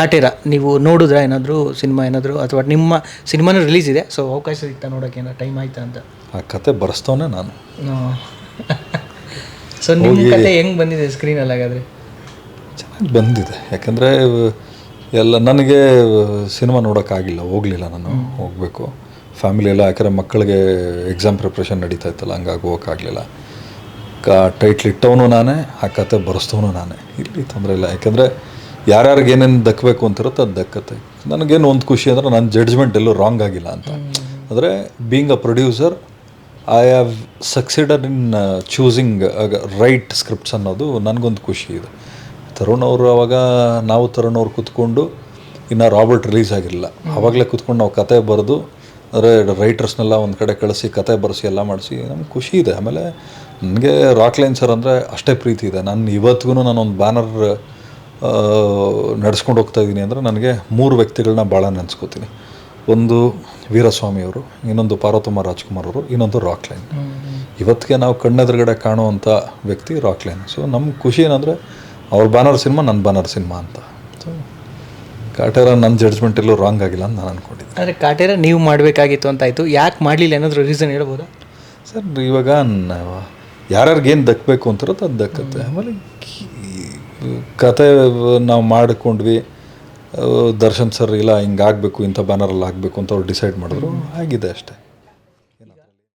ಕಾಟೇರ ನೀವು ನೋಡಿದ್ರ ಏನಾದರೂ ಸಿನಿಮಾ ಏನಾದರೂ ಅಥವಾ ನಿಮ್ಮ ಸಿನಿಮಾನೂ ರಿಲೀಸ್ ಇದೆ ಸೊ ಅವಕಾಶ ಸಿಗ್ತಾ ನೋಡೋಕೆ ಏನೋ ಟೈಮ್ ಆಯ್ತಾ ಅಂತ? ಆ ಕತೆ ಬರೆಸ್ತವನೇ ನಾನು. ಸೊ ನಿಮ್ಮ ಕತೆ ಹೆಂಗೆ ಬಂದಿದೆ ಸ್ಕ್ರೀನಲ್ಲಿ ಹಾಗಾದರೆ? ಚೆನ್ನಾಗಿ ಬಂದಿದೆ ಯಾಕಂದರೆ ಎಲ್ಲ ನನಗೆ ಸಿನಿಮಾ ನೋಡೋಕ್ಕಾಗಿಲ್ಲ ಹೋಗಲಿಲ್ಲ ನಾನು ಹೋಗಬೇಕು. ಫ್ಯಾಮಿಲಿ ಎಲ್ಲ ಯಾಕಂದರೆ ಮಕ್ಕಳಿಗೆ ಎಕ್ಸಾಮ್ ಪ್ರಿಪ್ರೇಷನ್ ನಡೀತಾ ಇತ್ತಲ್ಲ ಹಂಗಾಗಿ ಹೋಗೋಕ್ಕಾಗಲಿಲ್ಲ. ಕಾ ಟೈಟ್ಲ್ ಇಟ್ಟವನು ನಾನೇ ಆ ಕತೆ ಬರೆಸ್ತವನು ನಾನೇ. ಇಲ್ಲಿ ತೊಂದರೆ ಇಲ್ಲ ಯಾಕೆಂದರೆ ಯಾರ್ಯಾರಿಗೆ ಏನೇನು ದಕ್ಕಬೇಕು ಅಂತಿರುತ್ತೋ ಅದು ದಕ್ಕತ್ತೆ. ನನಗೇನು ಒಂದು ಖುಷಿ ಅಂದರೆ ನನ್ನ ಜಡ್ಜ್ಮೆಂಟ್ ಎಲ್ಲೂ ರಾಂಗ್ ಆಗಿಲ್ಲ ಅಂತ. ಅಂದರೆ being a producer I have succeeded in choosing right scripts ಅನ್ನೋದು ನನಗೊಂದು ಖುಷಿ ಇದೆ. ತರುಣ್ ಅವರು ಅವಾಗ ನಾವು ತರುಣ್ ಅವ್ರು ಕೂತ್ಕೊಂಡು ಇನ್ನು ರಾಬರ್ಟ್ ರಿಲೀಸ್ ಆಗಿರಲಿಲ್ಲ. ಆವಾಗಲೇ ಕೂತ್ಕೊಂಡು ನಾವು ಕತೆ ಬರೆದು, ಅಂದರೆ ರೈಟರ್ಸ್ನೆಲ್ಲ ಒಂದು ಕಡೆ ಕಳಿಸಿ ಕತೆ ಬರೆಸಿ ಎಲ್ಲ ಮಾಡಿಸಿ ನಮ್ಗೆ ಖುಷಿ ಇದೆ. ಆಮೇಲೆ ನನಗೆ ರಾಕ್ಲೈನ್ ಸರ್ ಅಂದರೆ ಅಷ್ಟೇ ಪ್ರೀತಿ ಇದೆ. ನಾನು ಇವತ್ತಿಗೂ ನಾನೊಂದು ಬ್ಯಾನರ್ ನಡ್ಸ್ಕೊಂಡು ಹೋಗ್ತಾ ಇದ್ದೀನಿ ಅಂದರೆ ನನಗೆ ಮೂರು ವ್ಯಕ್ತಿಗಳನ್ನ ಭಾಳ ನೆನೆಸ್ಕೋತೀನಿ. ಒಂದು ವೀರಸ್ವಾಮಿಯವರು ಇನ್ನೊಂದು ಪಾರ್ವತಮ್ಮ ರಾಜ್ಕುಮಾರ್ ಅವರು ಇನ್ನೊಂದು ರಾಕ್ ಲೈನ್. ಇವತ್ತಿಗೆ ನಾವು ಕಣ್ಣೆದುರುಗಡೆ ಕಾಣುವಂಥ ವ್ಯಕ್ತಿ ರಾಕ್ ಲೈನ್. ಸೊ ನಮ್ಮ ಖುಷಿ ಏನಂದರೆ ಅವ್ರ ಬ್ಯಾನರ್ ಸಿನಿಮಾ ನನ್ನ ಬ್ಯಾನರ್ ಸಿನಿಮಾ ಅಂತ. ಸೊ ಕಾಟೇರ ನನ್ನ ಜಡ್ಜ್ಮೆಂಟ್ ಎಲ್ಲೂ ರಾಂಗ್ ಆಗಿಲ್ಲ ಅಂತ ನಾನು ಅನ್ಕೊಂಡಿದ್ದೆ ಅಂದರೆ ಕಾಟೇರ ನೀವು ಮಾಡಬೇಕಾಗಿತ್ತು ಅಂತ ಆಯಿತು. ಯಾಕೆ ಮಾಡಲಿಲ್ಲ ಏನಾದರೂ ರೀಸನ್ ಹೇಳ್ಬೋದಾ? ಸರ್ ಇವಾಗ ಯಾರ್ಯಾರಿಗೆ ಏನು ದಕ್ಕಬೇಕು ಅಂತಿರೋದು ಅದು ದಕ್ಕತ್ತೆ. ಆಮೇಲೆ ಕಿ- ಕತೆ ನಾವು ಮಾಡಿಕೊಂಡ್ವಿ ದರ್ಶನ್ ಸರ್ ಇಲ್ಲ ಹಿಂಗೆ ಆಗಬೇಕು ಇಂಥ ಬ್ಯಾನರಲ್ಲಿ ಆಗಬೇಕು ಅಂತ ಅವ್ರು ಡಿಸೈಡ್ ಮಾಡಿದ್ರು. ಆಗಿದೆ ಅಷ್ಟೇ.